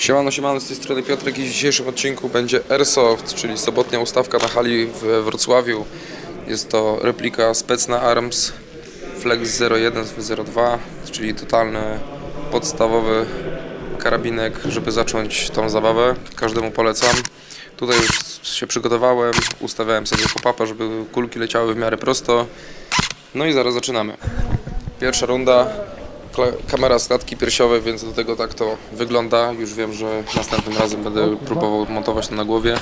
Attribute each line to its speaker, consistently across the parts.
Speaker 1: Siemano, siemano, z tej strony Piotrek i w dzisiejszym odcinku będzie Airsoft, czyli sobotnia ustawka na hali w Wrocławiu. Jest to replika Specna Arms Flex 01 z 02, czyli totalny podstawowy karabinek, żeby zacząć tą zabawę. Każdemu polecam. Tutaj już się przygotowałem, ustawiałem sobie pop-upa, żeby kulki leciały w miarę prosto. No i zaraz zaczynamy. Pierwsza runda, kamera z klatki piersiowej, więc do tego tak to wygląda. Już wiem, że następnym razem będę próbował montować to na głowie,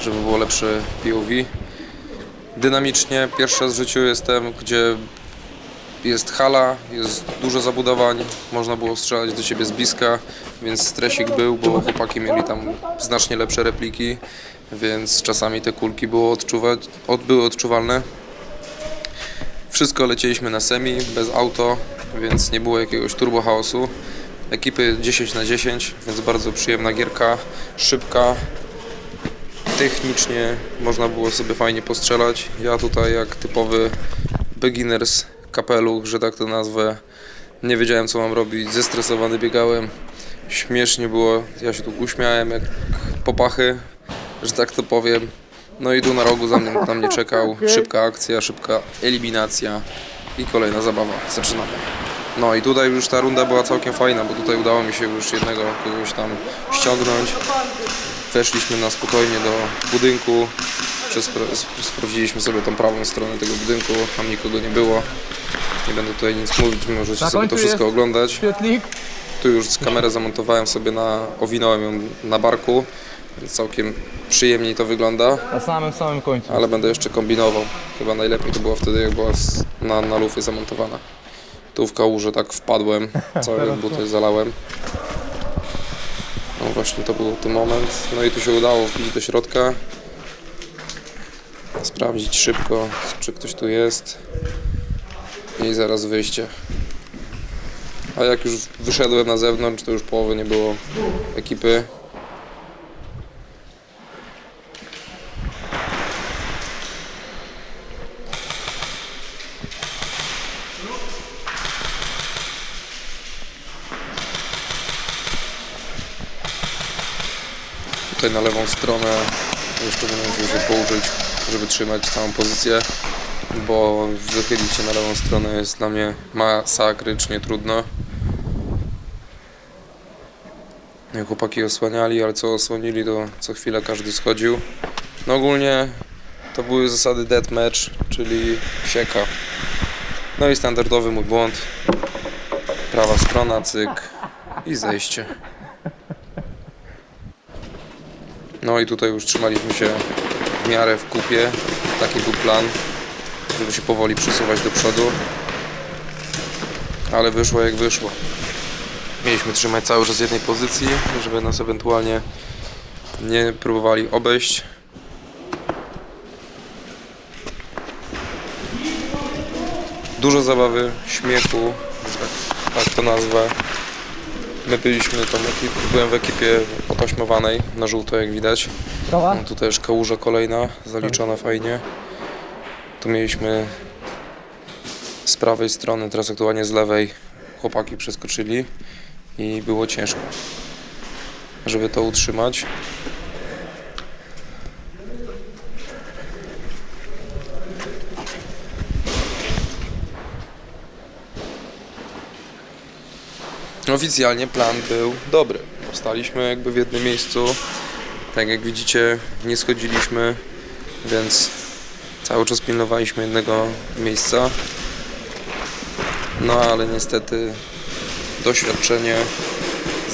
Speaker 1: żeby było lepsze POV. Dynamicznie, pierwszy raz w życiu jestem, gdzie jest hala, jest dużo zabudowań, można było strzelać do siebie z bliska, więc stresik był, bo chłopaki mieli tam znacznie lepsze repliki, więc czasami te kulki było odczuwać, od, były odczuwalne. Wszystko lecieliśmy na semi, bez auto, więc nie było jakiegoś turbo chaosu. Ekipy 10 na 10, więc bardzo przyjemna gierka, szybka. Technicznie można było sobie fajnie postrzelać. Ja tutaj jak typowy beginners kapeluch, że tak to nazwę, nie wiedziałem co mam robić, zestresowany biegałem. Śmiesznie było, ja się tu uśmiałem jak popachy, że tak to powiem. No i tu na rogu za mnie, na mnie czekał. Szybka akcja, szybka eliminacja i kolejna zabawa. Zaczynamy. No i tutaj już ta runda była całkiem fajna, bo tutaj udało mi się już jednego kogoś tam ściągnąć. Weszliśmy na spokojnie do budynku. Sprawdziliśmy sobie tą prawą stronę tego budynku, tam nikogo nie było. Nie będę tutaj nic mówić, możecie sobie to wszystko oglądać. Tu już kamerę zamontowałem sobie na, owinąłem ją na barku, więc całkiem przyjemniej to wygląda,
Speaker 2: Na samym samym końcu.
Speaker 1: ale będę jeszcze kombinował. Chyba najlepiej to było wtedy, jak była na, na lufy zamontowana. Tu w kałuże tak wpadłem, całe buty zalałem. No właśnie to był ten moment. No i tu się udało wbić do środka. Sprawdzić szybko, czy ktoś tu jest. I zaraz wyjście. A jak już wyszedłem na zewnątrz, to już połowy nie było ekipy. Tutaj na lewą stronę jeszcze będę musiał się położyć, żeby trzymać całą pozycję, bo wychylić się na lewą stronę jest dla mnie masakrycznie trudno. No Chłopaki osłaniali, ale co osłonili, to co chwilę każdy schodził. No ogólnie to były zasady deathmatch, czyli sieka. No i standardowy mój błąd. Prawa strona, cyk i zejście. No i tutaj już trzymaliśmy się w miarę w kupie. Taki był plan, żeby się powoli przesuwać do przodu. Ale wyszło jak wyszło. Mieliśmy trzymać cały czas jednej pozycji, żeby nas ewentualnie nie próbowali obejść. Dużo zabawy, śmiechu, tak, tak to nazwę. My byliśmy tą ekip, byłem w ekipie otaśmowanej, na żółto jak widać.
Speaker 2: Prawa?
Speaker 1: No, tu też kałuża kolejna, zaliczona fajnie. Tu mieliśmy z prawej strony, teraz aktualnie z lewej chłopaki przeskoczyli i było ciężko, żeby to utrzymać. Oficjalnie plan był dobry. Staliśmy jakby w jednym miejscu. Tak jak widzicie, nie schodziliśmy, więc cały czas pilnowaliśmy jednego miejsca. No ale niestety doświadczenie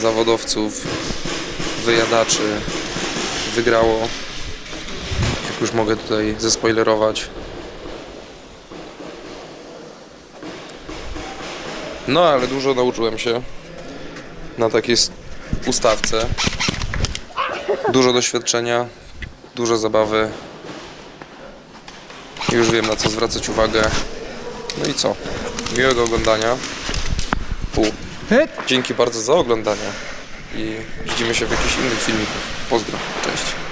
Speaker 1: zawodowców, wyjadaczy wygrało. Jak już mogę tutaj zespoilerować. No ale dużo nauczyłem się na takiej ustawce. Dużo doświadczenia, dużo zabawy. Już wiem na co zwracać uwagę. No i co? Miłego oglądania. Pół. Dzięki bardzo za oglądanie i widzimy się w jakichś innych filmikach. Pozdro, cześć.